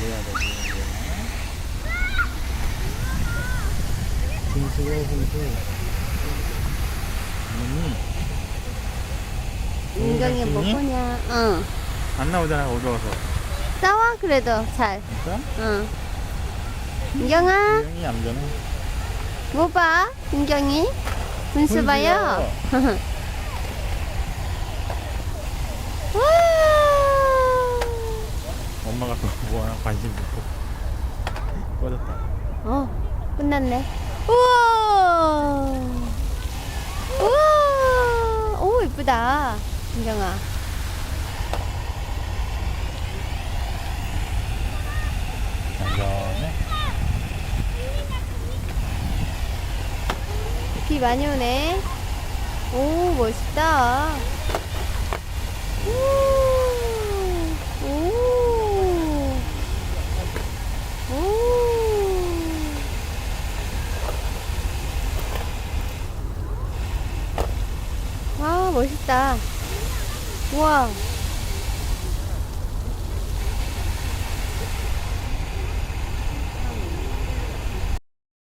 넣어야 되고 분수로 분수 언니. 민경이 뭐 보냐 응. 안 나오잖아 어두워서. 싸워? 그래도 잘. 진짜? 어. 응 민경아? 민경이 얌전해. 뭐 봐? 민경이? 분수 봐요? 엄마가 또 뭐하나 관심 듣고. 꺼졌다. 어, 끝났네. 우와. 우와. 오, 이쁘다. 얌전해. 비 많이 오네. 오, 멋있다. 멋있다. 우와.